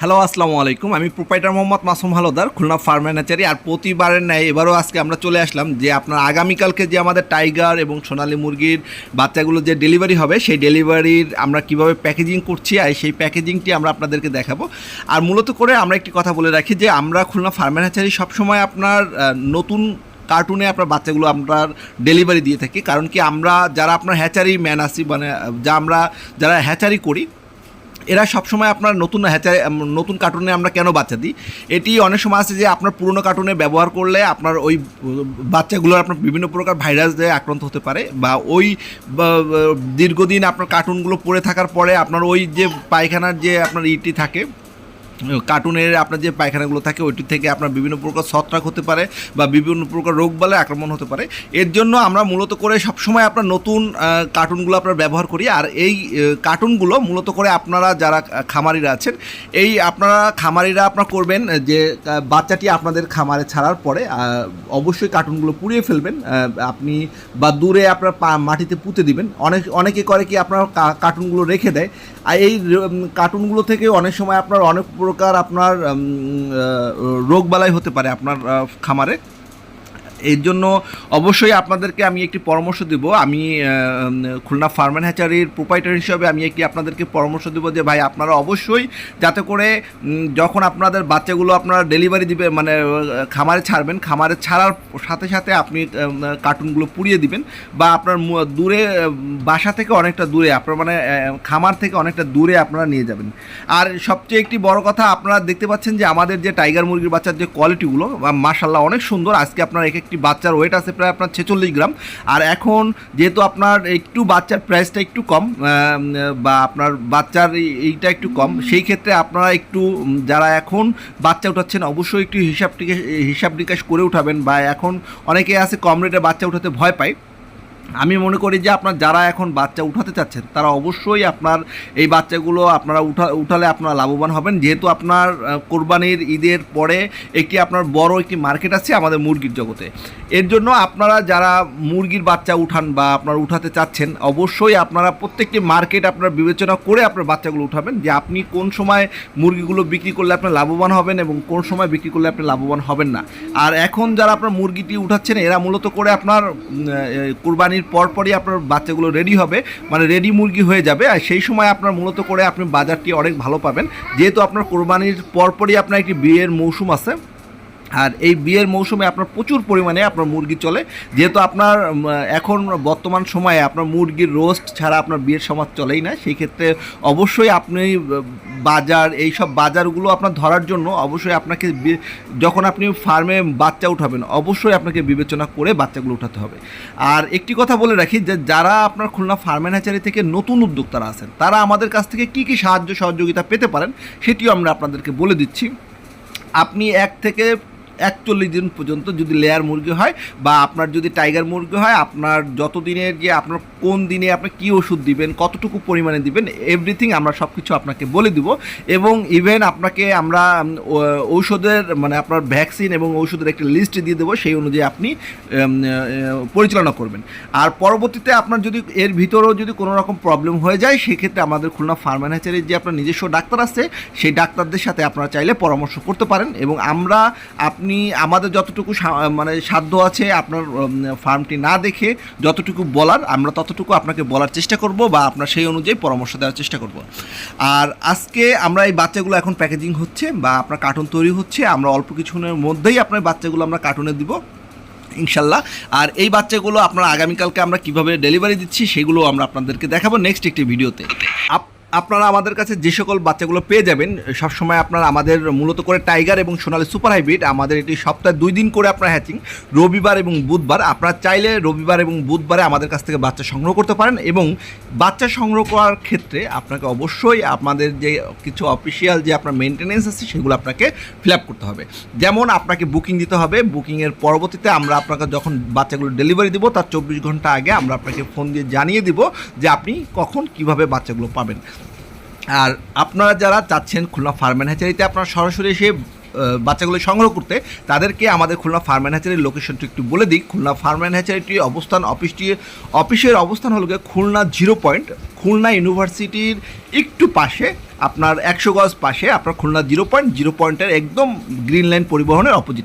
Hello, আসসালামু আলাইকুম। আমি প্রোপাইটার মোহাম্মদ মাসুম হালদার, খুলনা ফার্ম ম্যানেজারি আর প্রতিবারের ন্যায় এবারও আজকে আমরা চলে আসলাম যে আপনার আগামীকালকে যে আমাদের টাইগার এবং সোনালী মুরগির বাচ্চাগুলো যে ডেলিভারি হবে, সেই ডেলিভারির আমরা কীভাবে প্যাকেজিং করছি আর সেই প্যাকেজিংটি আমরা আপনাদেরকে দেখাবো। আর মূলত করে আমরা একটি কথা বলে রাখি যে আমরা খুলনা ফার্ম ম্যানেজারি সবসময় আপনার নতুন কার্টুনে আপনার বাচ্চাগুলো আমরা ডেলিভারি দিয়ে থাকি। কারণ কি আমরা যারা আপনার হ্যাচারি ম্যান আছি মানে যা আমরা, যারা হ্যাচারি করি এরা সবসময় আপনার নতুন হ্যাচারে নতুন কার্টুনে আমরা কেন বাচ্চা দিই? এটি অনেক সময় আছে যে আপনার পুরনো কার্টুনে ব্যবহার করলে আপনার ওই বাচ্চাগুলোর আপনার বিভিন্ন প্রকার ভাইরাস দিয়ে আক্রান্ত হতে পারে বা ওই দীর্ঘদিন আপনার কার্টুনগুলো পড়ে থাকার পরে আপনার ওই যে পায়খানার যে আপনার ইটি থাকে কার্টুনের আপনার যে পায়খানাগুলো থাকে, ওইটি থেকে আপনার বিভিন্ন প্রকার ছত্রাক হতে পারে বা বিভিন্ন প্রকার রোগ বালে আক্রমণ হতে পারে। এর জন্য আমরা মূলত করে সবসময় আপনার নতুন কার্টুনগুলো আপনার ব্যবহার করি। আর এই কার্টুনগুলো মূলত করে আপনারা যারা খামারিরা আছেন, এই আপনারা খামারিরা আপনার করবেন যে বাচ্চাটি আপনাদের খামারে ছাড়ার পরে অবশ্যই কার্টুনগুলো পুড়িয়ে ফেলবেন। আপনি বা দূরে আপনার মাটিতে পুঁতে দিবেন। অনেক, অনেকে করে কি আপনার কার্টুনগুলো রেখে দেয়। আর এই কার্টুনগুলো থেকে অনেক সময় আপনার অনেক প্রকার আপনার রোগ বালাই হতে পারে আপনার খামারে। এর জন্য অবশ্যই আপনাদেরকে আমি একটি পরামর্শ দেব। আমি খুলনা ফার্মেন হ্যাচারির প্রোপাইটার হিসাবে আমি একটি আপনাদেরকে পরামর্শ দেব যে, ভাই, আপনারা অবশ্যই যাতে করে যখন আপনাদের বাচ্চাগুলো আপনারা ডেলিভারি দিবে মানে খামারে ছাড়বেন, খামারে ছাড়ার সাথে সাথে আপনি কার্টুনগুলো পুড়িয়ে দিবেন বা আপনার দূরে বাসা থেকে অনেকটা দূরে, আপনার মানে খামার থেকে অনেকটা দূরে আপনারা নিয়ে যাবেন। আর সবচেয়ে একটি বড় কথা, আপনারা দেখতে পাচ্ছেন যে, আমাদের যে টাইগার মুরগির বাচ্চার যে কোয়ালিটিগুলো মার্শাল্লাহ অনেক সুন্দর। আজকে আপনার এক একটি বাচ্চার ওয়েট আছে প্রায় আপনার ছেচল্লিশ গ্রাম। আর এখন যেহেতু আপনার একটু বাচ্চার প্রাইসটা একটু কম বা আপনার বাচ্চার এইটা একটু কম, সেই ক্ষেত্রে আপনারা একটু যারা এখন বাচ্চা উঠাচ্ছেন অবশ্যই একটু হিসাব হিসাব নিকাশ করে উঠাবেন বা এখন অনেকে আছে কম রেটে বাচ্চা উঠাতে ভয় পায়। আমি মনে করি যে আপনার যারা এখন বাচ্চা উঠাতে চাচ্ছেন তারা অবশ্যই আপনার এই বাচ্চাগুলো আপনারা উঠা উঠালে আপনারা লাভবান হবেন। যেহেতু আপনার কোরবানির ঈদের পরে একটি আপনার বড় একটি মার্কেট আছে আমাদের মুরগির জগতে। এর জন্য আপনারা যারা মুরগির বাচ্চা উঠান বা আপনারা উঠাতে চাচ্ছেন অবশ্যই আপনারা প্রত্যেকটি মার্কেট আপনার বিবেচনা করে আপনার বাচ্চাগুলো উঠাবেন যে আপনি কোন সময় মুরগিগুলো বিক্রি করলে আপনি লাভবান হবেন এবং কোন সময় বিক্রি করলে আপনি লাভবান হবেন না। আর এখন যারা আপনার মুরগিটি উঠাচ্ছেন এরা মূলত করে আপনার আহ, কোরবানির পরপরই আপনার বাচ্চাগুলো রেডি হবে। মানে রেডি মুরগি হয়ে যাবে। আর সেই সময় আপনার মূলত করে আপনি বাজারটি অনেক ভালো পাবেন। যেহেতু আপনার কোরবানির পরপরই আপনার একটি বিয়ের মৌসুম আছে। আর এই বিয়ের মৌসুমে আপনার প্রচুর পরিমাণে আপনার মুরগি চলে। যেহেতু আপনার এখন বর্তমান সময়ে আপনার মুরগির রোস্ট ছাড়া আপনার বিয়ের সমাজ চলেই না সেই ক্ষেত্রে অবশ্যই আপনি বাজার, এই সব বাজারগুলো আপনার ধরার জন্য অবশ্যই আপনাকে যখন আপনি ফার্মে বাচ্চা উঠাবেন, অবশ্যই আপনাকে বিবেচনা করে বাচ্চাগুলো উঠাতে হবে। আর একটি কথা বলে রাখি যে, যারা আপনার খুলনা ফার্মেন হ্যাচারি থেকে নতুন উদ্যোক্তারা আছেন, তারা আমাদের কাছ থেকে কী কী সাহায্য সহযোগিতা পেতে পারেন, সেটিও আমরা আপনাদেরকে বলে দিচ্ছি। আপনি এক থেকে একচল্লিশ দিন পর্যন্ত যদি লেয়ার মুরগি হয় বা আপনার যদি টাইগার মুরগি হয়, আপনার যত দিনের যে আপনার কোন দিনে আপনি কী ওষুধ দিবেন, কতটুকু পরিমাণে দিবেন এভরিথিং আমরা সব কিছু আপনাকে বলে দিব। এবং ইভেন আপনাকে আমরা ঔষধের মানে আপনার ভ্যাকসিন এবং ঔষধের একটা লিস্ট দিয়ে দেবো, সেই অনুযায়ী আপনি পরিচালনা করবেন। আর পরবর্তীতে আপনার যদি এর ভিতরেও যদি কোনো রকম প্রবলেম হয়ে যায়, সেক্ষেত্রে আমাদের খুলনা ফার্মানেচারের যে আপনার নিজস্ব ডাক্তার আছে, সেই ডাক্তারদের সাথে আপনারা চাইলে পরামর্শ করতে পারেন। এবং আমরা, আপনি আমাদের যতটুকু মানে সাধ্য আছে আপনার ফার্মটি না দেখে যতটুকু বলার, আমরা ততটুকু আপনাকে বলার চেষ্টা করব বা আপনার সেই অনুযায়ী পরামর্শ দেওয়ার চেষ্টা করব। আর আজকে আমরা এই বাচ্চাগুলো এখন প্যাকেজিং হচ্ছে বা আপনার কার্টুন তৈরি হচ্ছে, আমরা অল্প কিছুক্ষণের মধ্যেই আপনার বাচ্চাগুলো আমরা কার্টুনে দিব, ইনশাল্লাহ। আর এই বাচ্চাগুলো আপনারা আগামীকালকে আমরা কীভাবে ডেলিভারি দিচ্ছি সেগুলো আমরা আপনাদেরকে দেখাবো নেক্সট একটি ভিডিওতে। আপ- আপনারা আমাদের কাছে যে সকল বাচ্চাগুলো পেয়ে যাবেন, সবসময় আপনারা আমাদের মূলত করে টাইগার এবং সোনালি সুপার হাইব্রিড, আমাদের এটি সপ্তাহে দুই দিন করে আপনার হ্যাচিং রবিবার এবং বুধবার। আপনারা চাইলে রবিবার এবং বুধবারে আমাদের কাছ থেকে বাচ্চা সংগ্রহ করতে পারেন এবং বাচ্চা সংগ্রহ করার ক্ষেত্রে আপনাকে অবশ্যই আপনাদের যে কিছু অফিসিয়াল যে আপনার মেনটেনেন্স আছে, সেগুলো আপনাকে ফিল আপ করতে হবে। যেমন আপনাকে বুকিং দিতে হবে বুকিংয়ের পরবর্তীতে আমরা আপনাকে যখন বাচ্চাগুলো ডেলিভারি দিব, তার চব্বিশ ঘণ্টা আগে আমরা আপনাকে ফোন দিয়ে জানিয়ে দিব যে আপনি কখন কীভাবে বাচ্চাগুলো পাবেন। আর আপনারা যারা চাচ্ছেন খুলনা ফার্মেন হ্যাচারিতে আপনারা সরাসরি এসে বাচ্চাগুলো সংগ্রহ করতে, তাদেরকে আমাদের খুলনা ফার্ম অ্যান্ড হ্যাচারির লোকেশনটি একটু বলে দিই। খুলনা ফার্ম অ্যান্ড হ্যাচারিটির অবস্থান অফিসটি অফিসের অবস্থান হলো খুলনা জিরো পয়েন্ট খুলনা ইউনিভার্সিটির একটু পাশে, আপনার একশো গজ পাশে, আপনার খুলনা জিরো পয়েন্ট জিরো পয়েন্টের একদম গ্রিন লাইন পরিবহনের অপোজিটে